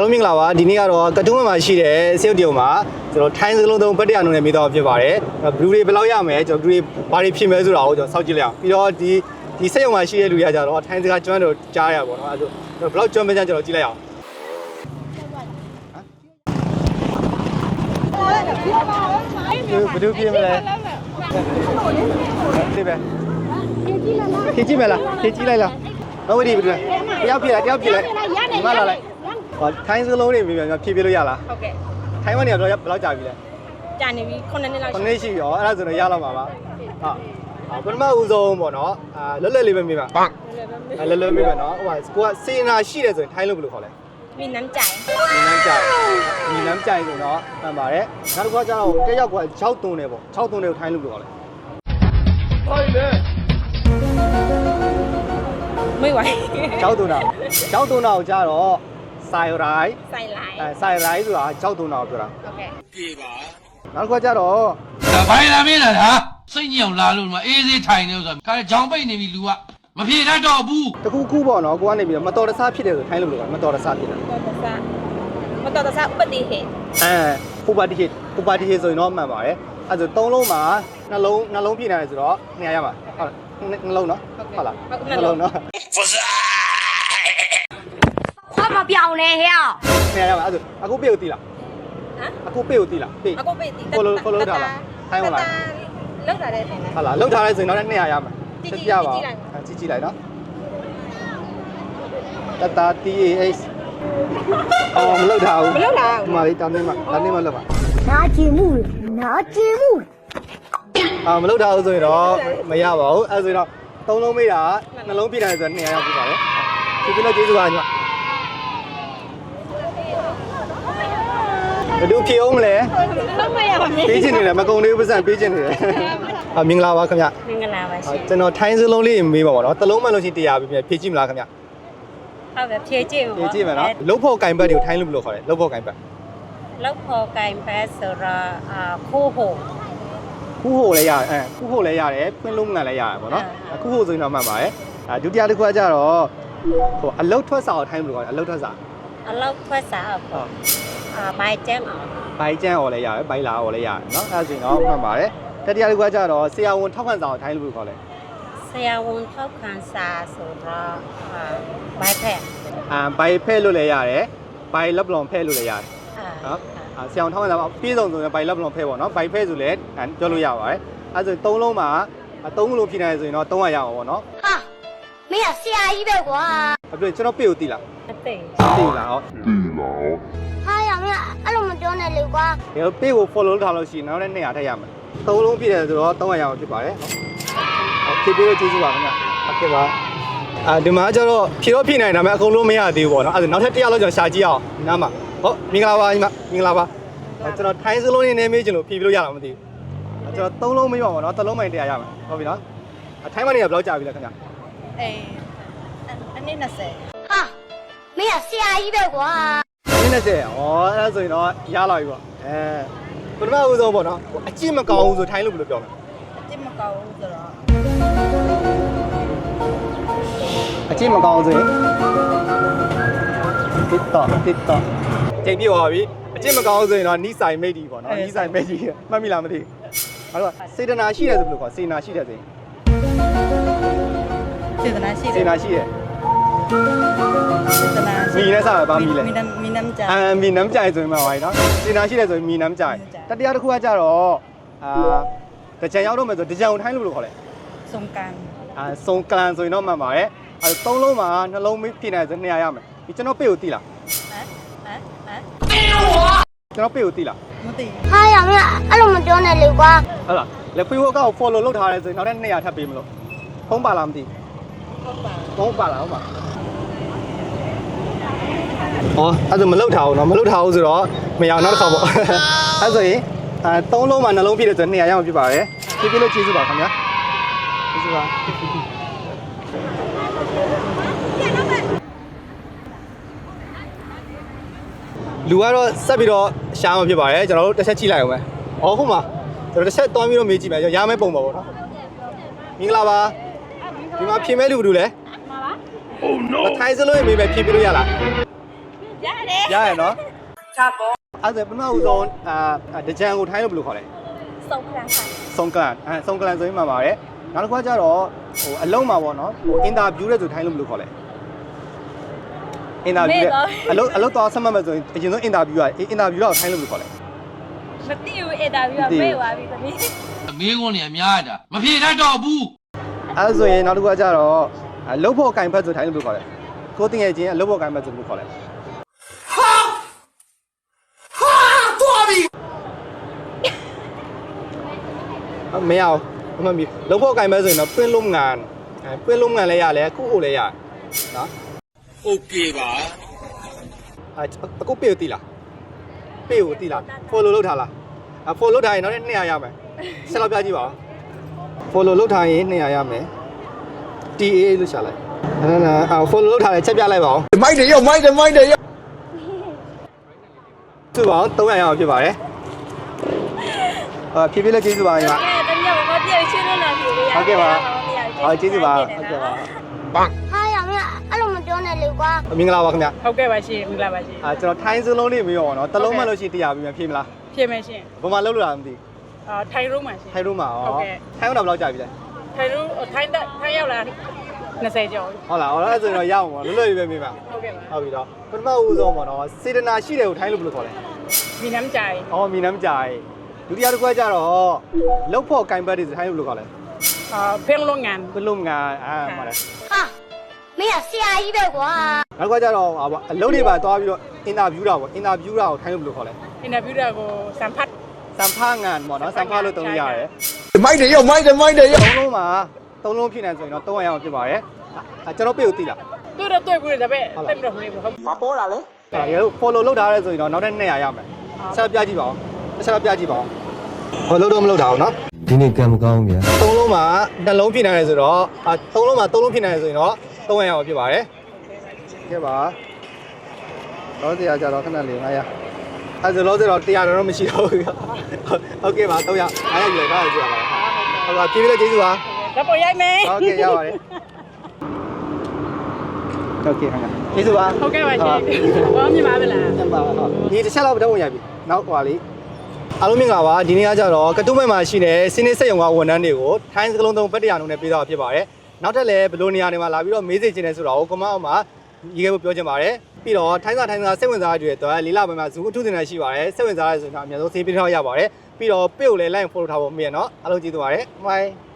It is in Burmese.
အားလုံးမင်္ဂလာပါဒီနေ့ကတော့ကတုံးမှာရှိတဲ့စေုပ်တရုံမှာကျွန်တော်ထိုင်းစကလုံးသုံးဗတ်တရားနုံနဲ့မိတော့ဖြစ်ပါတယ်ဘလူးတွေဘယ်လောက်ရမလဲကျွန်တော်ဘလူးတွေဘာတွေဖြစ်မဲဆိုတာကိုကျွန်တော်စောင့်ကြည့်လိုက်အောင်ပြီးတော့ဒီဒီစေုပ်မှာရှိတဲ့လူတွေကကြတော့ထိုင်းစကားကျွမ်းတော့ကြားရပါတော့အဲဒါဆိုဘယ်လောက်ကျွမ်းမဲကြကျွန်တော်ကြည့်လိုက်အောင်ဘယ်လိုဖြစ်မလဲဒီပဲဖြည့်ကြည့်မလားဖြည့်ကြည့်လိုက်လားဟုတ်ပြီဘယ်လိုလဲတယောက်ဖြည့်လိုက်တယောက်ဖြည့်လိုက်ဒီမှာလာလိုက် ဟောထိုင်းစလုံးတွေမြေမြေဖြည့်ပြလို့ရလားဟုတ်ကဲ့ထိုင်းမနေရဘယ်လောက်ကြာပြီလဲကြာနေပြီ9နှစ်လောက်9နှစ်ရှိပြီရောအဲ့ဒါဆိုတော့ရလောက်ပါပါဟုတ်ပထမဦးဆုံးပေါ့နော်အာလွတ်လပ်လေးပဲမိပါဘာလွတ်လပ်မိပါနော်ဟိုကကိုကစေနာရှိတယ်ဆိုရင်ထိုင်းလို့ဘယ်လိုခေါ်လဲမီနမ်ကြိုင်မီနမ်ကြိုင်မီနမ်ကြိုင်ဆိုတော့မှန်ပါတယ်နောက်တစ်ခါကျတော့တက်ရောက်က6သွန်းတယ်ပေါ့6သွန်းတယ်ကိုထိုင်းလို့ဘယ်လိုခေါ်လဲထိုင်းလေမိဝိုင်း6သွန်းတာ6သွန်းတာကိုကြတော့ ဆိုင်ရိုင်းဆိုင်လိုင်းအဲဆိုင်ရိုင်းဆိုတာကြောက်တုံတာကိုပြောတာဟုတ်ကဲ့ပြေပါနောက်တစ်ခါကျတော့ဘိုင်လာမင်းလားဟာစိတ်ညစ်အောင်လာလို့ဒီမှာအေးစေးထိုင်နေလို့ဆိုတာခါကြောင်ပိတ်နေပြီလူကမပြေတတ်တော့ဘူးတခုခုပေါ့နော်ကိုကနေပြီးတော့မတော်တဆဖြစ်တယ်ဆိုထိုင်းလို့လို့ကမတော်တဆဖြစ်တယ်မတော်တဆမတော်တဆဥပတိဟိအဲဥပတိဟိဥပတိဟိဆိုရင်တော့မှန်ပါတယ်အဲဆိုသုံးလုံးမှာနှလုံးနှလုံးပြည့်နေတယ်ဆိုတော့နေရာရမှာဟုတ်နှလုံးနော်ဟုတ်လားနှလုံးနော် မပြောင်းလဲဟဲ့နေရာကအဲ့ဒါအခုပေကိုတီးလားဟမ်အခုပေကိုတီးလားပေအကိုပေးတီးကိုလိုကိုလိုထားလားဟိုင်းဝင်လားလောက်တာတဲ့ထိုင်လား ဟာလားလောက်ထားလိုက်ဆိုရင်နောက်နေ့200ရမယ်တီးတီးပြပါတီးတီးလိုက် အဲ့ကြည့်ကြည့်လိုက်နော်တတာ TAS အော်မလောက်ထားဘူးမလောက်တာဒီမှာလေးတောင်းနေမှာတောင်းနေမှာလောက်ပါ拿积木，拿积木，အာမလောက်ထားဘူးဆိုရင်တော့မရပါဘူးအဲ့ဒါဆိုရင်တော့သုံးလုံးမေးတာကနှလုံးပြည့်တယ်ဆိုတော့200ရပြီပါလေဒီပြလို့ကျေးဇူးပါညီမ ဘယ်သူဖြစ်အောင်မလဲလုံးမရပါဘူးပေးချင်နေတယ်မကုံသေးဘူးပတ်စံပေးချင်နေတယ်အမင်္ဂလာပါခင်ဗျမင်္ဂလာပါရှင်ကျွန်တော်ထိုင်းစလုံးလေးမေးပါပါတော့တလုံးမှလို့ရှိရင်တရားပြီပြန်ဖြည့်ကြည့်မလားခင်ဗျဟုတ်ပဲဖြည့်ကြည့်ပါဖြည့်ကြည့်မယ်နော်လုတ်ဖို့ကင်ဘတ်တွေကိုထိုင်းလို့ဘယ်လိုခေါ်လဲလုတ်ဖို့ကင်ဘတ်လုတ်ဖို့ကင်ဘတ်ဆိုတော့အာခိုးဖို့ခုဟိုလည်းရတယ်အဲခုဟိုလည်းရတယ်ဖွင့်လုံးငန်လည်းရတယ်ပေါ့နော်အခုဟိုဆိုရင်တော့မှတ်ပါတယ်အဲဒုတိယတစ်ခုကကြတော့ဟိုအလုတ်ထွက်စာကိုထိုင်းလို့ခေါ်တယ်အလုတ်ထွက်စာအလုတ်ထွက်စာဟုတ် အာဘိုင်ကျမ်းပါဘိုင်ကျန်းអော်လည်းရတယ်ဘိုင်လာអော်လည်းရတယ်เนาะအဲ့ဒါဆိုရင်တော့မှတ်ပါတယ်တတိယတစ်ခုကကြတော့ဆရာဝန်ထောက်ခံစာကိုအထိုင်းလို့ခေါ်လဲဆရာဝန်ထောက်ခံစာဆိုတော့အာဘိုင်ဖက်အာဘိုင်ဖက်လို့လည်းရတယ်ဘိုင်လက်ပလွန်ဖက်လို့လည်းရတယ်အာနော်အာဆရာဝန်ထောက်ခံစာပြည့်စုံဆိုရင်ဘိုင်လက်ပလွန်ဖက်ပေါ့เนาะဘိုင်ဖက်ဆိုလည်းပြောလို့ရပါတယ်အဲ့ဒါဆိုရင်၃လုံးမှာအသုံးလို့ဖြစ်နေဆိုရင်တော့၃ရရအောင်ပေါ့เนาะဟာမင်းကဆရာကြီးပဲကွာအဲ့ဒါကျွန်တော်ပြည့်ကိုတီးလားမသိဘူးတီးလားဟုတ်တီးလားဟုတ်ဟာရ အဲ့လိုမပြောနဲ့လေကွာ။ဒီပေးကို follow လုပ်ထားလို့ရှိရင်နောက်လည်း200ထက်ရမယ်။သုံးလုံးပြည့်တယ်ဆိုတော့300ရအောင်ဖြစ်ပါတယ်။ဟုတ်ဖြည့်ပေးလို့ကျေးဇူးပါခင်ဗျာ။ဟုတ်ကဲ့ပါ။အာဒီမှာကျတော့ဖြည့်တော့ဖြည့်နိုင်တာမှအကုန်လုံးမရသေးဘူးပေါ့နော်။အဲ့ဒါနောက်ထပ်100လောက်ကျွန်တော်ရှာကြည့်အောင်။နားမှာ။ဟုတ်မင်္ဂလာပါညီမမင်္ဂလာပါ။ကျွန်တော်ထိုင်းစလုံးနေနေမေးချင်လို့ဖြည့်ပေးလို့ရတာမသိဘူး။ကျွန်တော်3လုံးမေးပါပေါ့နော်။3လုံးမှ100ရမယ်။ဟုတ်ပြီနော်။အထိုင်းမနေကဘယ်လောက်ကြာပြီလဲခင်ဗျာ။အေးအနည်း20။ဟာမင်းကဆရာကြီးပဲကွာ 20ဩအဲ့ဒါဆိုရင်တော့ရလာပြီပေါ့အဲပထမဦးဆုံးပေါ့နော်အကြည့်မကောင်းဘူးဆိုထိုင်းလို့ဘယ်လိုပြောမလဲအကြည့်မကောင်းဘူးဆိုတော့အကြည့်မကောင်းဆိုရင် TikTok TikTok ချိန်ပြည့်သွားပြီအကြည့်မကောင်းဆိုရင်တော့နီးဆိုင်မိတ်ဒီပေါ့နော်နီးဆိုင်မိတ်ဒီမှတ်မိလားမသိဘူးအဲ့တော့စေတနာရှိတယ်ဆိုဘယ်လိုခေါ်စေနာရှိတယ်ဆိုရင်စေတနာရှိတယ်စေနာရှိတယ် မီနဲ့စားမယ်ဘာမီလဲမီနမ်မီနမ်ကြိုင်အမ်မီနမ်ကြိုင်ဆိုရင်မှာပါနော်စင်နာရှိတယ်ဆိုရင်မီနမ်ကြိုင်တတိယတစ်ခုကကြတော့အာတကြံရောက်တော့မယ်ဆိုတကြံထိုင်းလို့ဘယ်လိုခေါ်လဲဆုံကန်အာဆုံကန်ဆိုရင်တော့မှန်ပါတယ်အဲသုံးလုံးမှာနှလုံးမပြည့်နိုင်ဆို200ရမယ်ဒီကျွန်တော်ပေကိုတိလားဟမ်ဟမ်ဟမ်ကျွန်တော်ပေကိုတိလားမသိဟာရမအဲ့လိုမပြောနဲ့လေကွာဟုတ်လားလေပေကိုအကောက် follow လုပ်ထားရဲဆိုရင်နောက်ထပ်200ထပ်ပေးမလို့ဖုံးပါလားမသိဖုံးပါဖုံးပါလားဟုတ်ပါ ဩအဲ့ဒါမလုတ်ထားအောင်နော်မလုတ်ထားအောင်ဆိုတော့မရအောင်နောက်တစ်ခါပေါ့အဲ့ဆိုရင်အဲသုံးလုံးမှာနှလုံးပြည့်တယ်ဆိုတော့200ရအောင်ဖြစ်ပါတယ်ပြည့်ပြည့်လို့ကျေးဇူးပါခင်ဗျာကျေးဇူးပါလူကတော့ဆက်ပြီးတော့ရှားမှဖြစ်ပါတယ်ကျွန်တော်တို့တစ်ချက်ကြည့်လိုက်အောင်ပဲ။အော်ဟုတ်မှာကျွန်တော်တစ်ချက်တွန်းပြီးတော့မေးကြည့်မယ်ရမယ့်ပုံပါပေါ့နော်။မင်္ဂလာပါ။ဒီမှာဖြေမဲ့လူဘယ်သူလဲ။မှန်ပါ။ Oh no ။ထိုင်စလို့ရမေးမယ်ဖြေပြလို့ရလား။ ရတယ်ရရနော်ချပေါ်အဲ့ဒါပထမဦးဆုံးအာတကြံကိုထိုင်းလို့ဘယ်လိုခေါ်လဲစုံခရန်ဆိုင်စုံကလန်အဲစုံကလန်ဆိုရင်မှပါတယ်နောက်တစ်ခါကျတော့ဟိုအလုံးမှာပေါ့နော်ဟိုအင်တာဗျူးတဲ့ဆိုထိုင်းလို့ဘယ်လိုခေါ်လဲအင်တာဗျူးတဲ့အလုံးအလုံးတော့ဆက်မှတ်မယ်ဆိုရင်အရင်ဆုံးအင်တာဗျူးကအင်တာဗျူးတော့ထိုင်းလို့ဘယ်လိုခေါ်လဲမသိဘူးအင်တာဗျူးကမေ့သွားပြီသမီးအမေးခွန်းနေအများတာမဖြေတတ်တော့ဘူးအဲဒါဆိုရင်နောက်တစ်ခါကျတော့အလုံးဖို့ကင်ဖက်ဆိုထိုင်းလို့ဘယ်လိုခေါ်လဲကိုတင်ငယ်ချင်းအလုံးဖို့ကင်ဖက်ဆိုဘယ်လိုခေါ်လဲ မရအောင်အမှန်ပြီလုံးဖို့ကင်ဖက်ဆိုရင်တော့တွင်းလုံးငန်အဲတွင်းလုံးငန်လည်းရလဲခုခုလည်းရနော် โอเคပါ အအခုပေးကိုတီးလားပေးကိုတီးလား follow လုပ်ထားလားအ follow လုပ်ထားရင်နောက်နေ့200ရမယ်ဆက်လောက်ပြကြည့်ပါဦး follow လုပ်ထားရင်200ရမယ် TA လို့ရှာလိုက်နာနာအ follow လုပ်ထားတယ်ချက်ပြလိုက်ပါဦး မိုက်တယ်ရောမိုက်တယ်မိုက်တယ်ရော သူ့ပါအောင်300ရအောင်ဖြစ်ပါတယ်အာဖြည်းဖြည်းလေးကျေးဇူးပါညီမ အဲတမီးကမပြေရှင်းလို့လာပြီလေ ဟုတ်ကဲ့ပါအော်ကျေးဇူးပါဟုတ်ကဲ့ပါဟာရမင်းအဲ့လိုမပြောနဲ့လေကွာမင်္ဂလာပါခင်ဗျဟုတ်ကဲ့ပါရှင်မင်္ဂလာပါရှင်အာကျွန်တော်ထိုင်းစလုံးလေးမေးရောနော်တလုံးမှလို့ရှိရင်တရားပြီးမှဖြေမလားဖြစ်မယ်ရှင်ဘယ်မှာလောက်လို့လားမသိအာထိုင်ရုံးပါရှင်ထိုင်းတို့မှာရောဟုတ်ကဲ့ထိုင်းတော့ဘယ်လောက်ကြာပြီလဲထိုင်ရုံးထိုင်တက်ထိုင်ရောက်လာ20ကျော်ဟုတ်လားဟောအဲ့ဒါဆိုရင်တော့ရအောင်ပါလွတ်လွတ်ရေးပဲမေးပါဟုတ်ကဲ့ပါဟုတ်ပြီတော့ပထမဦးဆုံးပေါ့နော်စေတနာရှိတယ်ကိုထိုင်းလို့ဘယ်လိုခေါ်လဲဒီနမ်းကြိုင်။အော်မီနမ်းကြိုင်ဒုတိယတစ်ခွက်ကျတော့လှုပ်ဖို့ကင်ပတ်တွေထိုင်းလို့ဘယ်လိုခေါ်လဲ အာဖင်းလုံးငန်။ဘလုံးငါအာမှာလဲဟာမင်းကဆရာကြီးပဲကွာ။နောက်တစ်ခွက်ကျတော့ဟာပေါ့အလုံးတွေပါသွားပြီးတော့အင်တာဗျူးတာပေါ့အင်တာဗျူးတာကိုထိုင်းလို့ဘယ်လိုခေါ်လဲအင်တာဗျူးတာကိုစံဖတ်။စံဖားငံပေါ့နော်စံဖားလို့သုံးလို့ရတယ်မိုက်တယ်ရောမိုက်တယ်မိုက်တယ်ရော။သုံးလုံးမှာသုံးလုံးဖြစ်နေဆိုရင်တော့300ရအောင်ဖြစ်ပါတယ်။အဲကျွန်တော်ပြေကိုသိလားတွေ့တော့တွေ့ဘူးဒါပေမဲ့တိတ်မတော့ဘူးလေဟုတ်။ဒါရေ follow လုပ်ထားရဲဆိုရင်တော့နောက်ထပ်200ရမယ်။ဆက်ပြကြည့်ပါဦး။ဆက်ပြကြည့်ပါဦး။ဟောလို့တော့မလုပ်တာဘူးနော် ဒီနေ့ကံမကောင်းဗျာ။သုံးလုံးမှာနှလုံးဖြစ်နေတယ်ဆိုတော့အာသုံးလုံးမှာသုံးလုံးဖြစ်နေတယ်ဆိုရင်တော့300ရအောင်ဖြစ်ပါတယ်။ကဲပါ။တော့တရားကြတော့ခဏလေး900အဲဆိုလို့ဆိုတော့တရားတော့မရှိတော့ဘူး။ဟုတ်ကဲ့ပါ300 900ယူလိုက်ပါကြည့်ရပါမယ်။ဟုတ်ပါပြေးပြီးတော့ကျေးဇူးပါဒါပေါ်ရိုက်မယ်။ဟုတ်ကဲ့ရပါတယ်။ဟုတ်ကဲ့ခင်ဗျာ။ကျေးဇူးပါဟုတ်ကဲ့ပါရှင်ဘာမြင်ပါမလား။ကျန်ပါဟုတ်။ဒီတစ်ချက်လောက်တော့ဝင်ရပြီ။နောက်ဟွာလေး အားလုံးမင်္ဂလာပါဒီနေ့ကကြတော့ကတုမဲ့မှာရှိတဲ့စင်းနေစက်ရုံကဝန်ထမ်းတွေကိုထိုင်းစကလုံးသုံးဘက်တရားလုံးနဲ့ပေးတော့ဖြစ်ပါတယ်။နောက်ထပ်လည်းဘယ်လိုနေရာတွေမှာလာပြီးတော့မေးစေချင်တယ်ဆိုတော့ကမအောက်မှာရေးခဲ့ဖို့ပြောချင်ပါတယ်။ပြီးတော့ထိုင်းစာထိုင်းစာစိတ်ဝင်စားတွေအတွက်လေးလပိုင်းမှာဇူအထူးတင်တာရှိပါတယ်။စိတ်ဝင်စားရဆိုရင်တော့အများဆုံးစေးပေးထောက်ရပါတယ်။ပြီးတော့ပေကိုလည်း line follow ထားဖို့မရနော်။အားလုံးကျေးဇူးပါတယ်။ bye